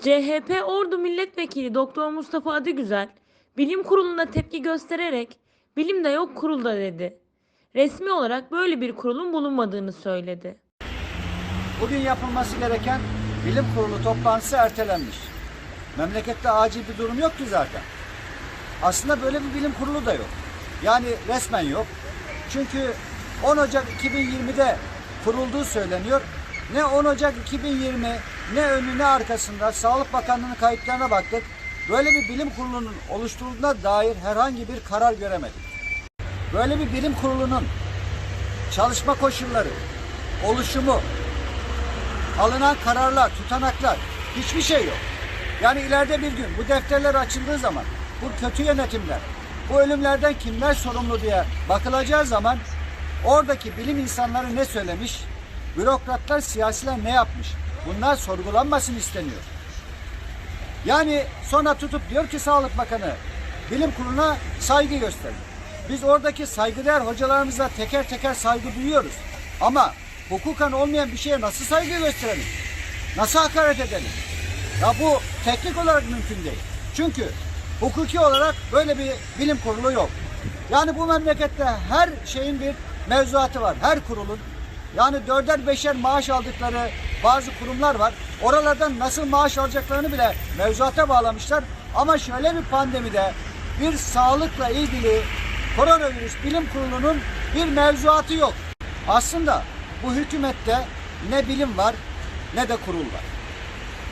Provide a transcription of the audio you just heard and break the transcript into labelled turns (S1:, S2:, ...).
S1: CHP Ordu Milletvekili Doktor Mustafa Adıgüzel, bilim kuruluna tepki göstererek bilim de yok kurulda dedi. Resmi olarak böyle bir kurulun bulunmadığını söyledi.
S2: Bugün yapılması gereken bilim kurulu toplantısı ertelenmiş. Memlekette acil bir durum yok ki zaten. Aslında böyle bir bilim kurulu da yok. Yani resmen yok. Çünkü 10 Ocak 2020'de kurulduğu söyleniyor. Ne 10 Ocak 2020 ne önü ne arkasında Sağlık Bakanlığı'nın kayıtlarına baktık. Böyle bir bilim kurulunun oluşturulduğuna dair herhangi bir karar göremedik. Böyle bir bilim kurulunun çalışma koşulları, oluşumu, alınan kararlar, tutanaklar hiçbir şey yok. Yani ileride bir gün bu defterler açıldığı zaman bu kötü yönetimler, bu ölümlerden kimler sorumlu diye bakılacağı zaman oradaki bilim insanları ne söylemiş, bürokratlar, siyasiler ne yapmış bunlar sorgulanmasın isteniyor. Yani sonra tutup diyor ki Sağlık Bakanı bilim kuruluna saygı gösterin. Biz oradaki saygıdeğer hocalarımıza teker teker saygı duyuyoruz. Ama hukuken olmayan bir şeye nasıl saygı gösterelim? Nasıl hakaret edelim? Ya bu teknik olarak mümkün değil. Çünkü hukuki olarak böyle bir bilim kurulu yok. Yani bu memlekette her şeyin bir mevzuatı var. Her kurulun. Yani dörder beşer maaş aldıkları bazı kurumlar var. Oralardan nasıl maaş alacaklarını bile mevzuata bağlamışlar. Ama şöyle bir pandemide bir sağlıkla ilgili koronavirüs bilim kurulunun bir mevzuatı yok. Aslında bu hükümette ne bilim var ne de kurul var.